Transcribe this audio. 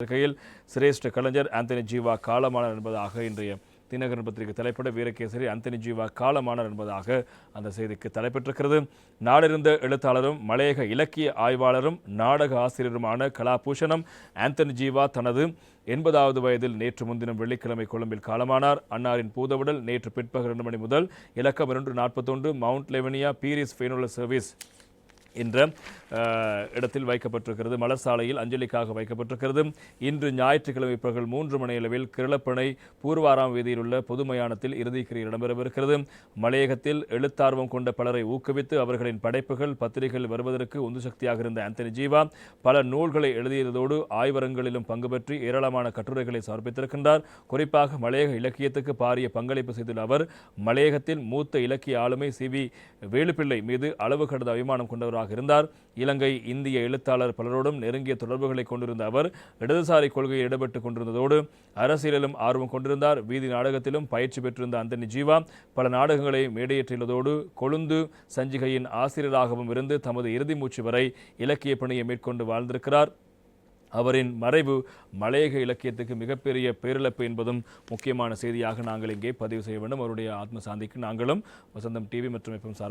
இருக்கையில் சிரேஷ்ட கலைஞர் ஆந்தனி ஜீவா காலமானார் என்பதாக இன்றைய தினகரன் பத்திரிகை தலைப்பட வீரகேசரி அந்தனி ஜீவா காலமானார் என்பதாக அந்த செய்திக்கு தலைப்பெற்றிருக்கிறது நாடிருந்த எழுத்தாளரும் மலையக இலக்கிய ஆய்வாளரும் நாடக ஆசிரியருமான கலாபூஷணம் ஆந்தனி ஜீவா தனது எண்பதாவது வயதில் நேற்று முன்தினம் வெள்ளிக்கிழமை கொழும்பில் காலமானார். அன்னாரின் பூதவுடல் நேற்று பிற்பகல் இரண்டு மணி முதல் இலக்கம் இரண்டு நாற்பத்தொன்று Mount Lavinia Peiris funeral service என்ற இடத்தில் வைக்கப்பட்டிருக்கிறது. மலர் சாலையில் அஞ்சலிக்காக வைக்கப்பட்டிருக்கிறது. இன்று ஞாயிற்றுக்கிழமை பிறகு மூன்று மணியளவில் கிரளப்பனை பூர்வாராம் வீதியில் உள்ள பொது மயானத்தில் இறுதிக்கிரியை இடம்பெறவிருக்கிறது. மலையகத்தில் எழுத்தார்வம் கொண்ட பலரை ஊக்குவித்து அவர்களின் படைப்புகள் பத்திரிகைகள் வருவதற்கு உந்து சக்தியாக இருந்த ஆந்தனி ஜீவா பல நூல்களை எழுதியதோடு ஆய்வரங்களிலும் பங்கு பெற்று ஏராளமான கட்டுரைகளை சமர்ப்பித்திருக்கின்றார். குறிப்பாக மலையக இலக்கியத்துக்கு பாரிய பங்களிப்பு செய்துள்ள அவர் மலையகத்தில் மூத்த இலக்கிய ஆளுமை சி வி வேலுப்பிள்ளை மீது அளவு கடந்த அபிமானம் கொண்டவர் கொண்டவராக இருந்தார். இலங்கை இந்திய எழுத்தாளர் பலரோடும் நெருங்கிய தொடர்புகளை கொண்டிருந்த அவர் இடதுசாரி கொள்கையில் ஈடுபட்டுக் கொண்டிருந்ததோடு அரசியலிலும் ஆர்வம் கொண்டிருந்தார். வீதி நாடகத்திலும் பயிற்சி பெற்றிருந்த அந்தனி ஜீவா பல நாடகங்களை மேடையேற்றியுள்ளதோடு கொழுந்து சஞ்சிகையின் ஆசிரியராகவும் இருந்து தமது இறுதி மூச்சு வரை இலக்கிய பணியை மேற்கொண்டு வாழ்ந்திருக்கிறார். அவரின் மறைவு மலையக இலக்கியத்துக்கு மிகப்பெரிய பேரிழப்பு என்பதும் முக்கியமான செய்தியாக நாங்கள் இங்கே பதிவு செய்ய வேண்டும். அவருடைய ஆத்ம சாந்திக்கு நாங்களும் வசந்தம் டிவி மற்றும் எஃப்எம் சார்பாக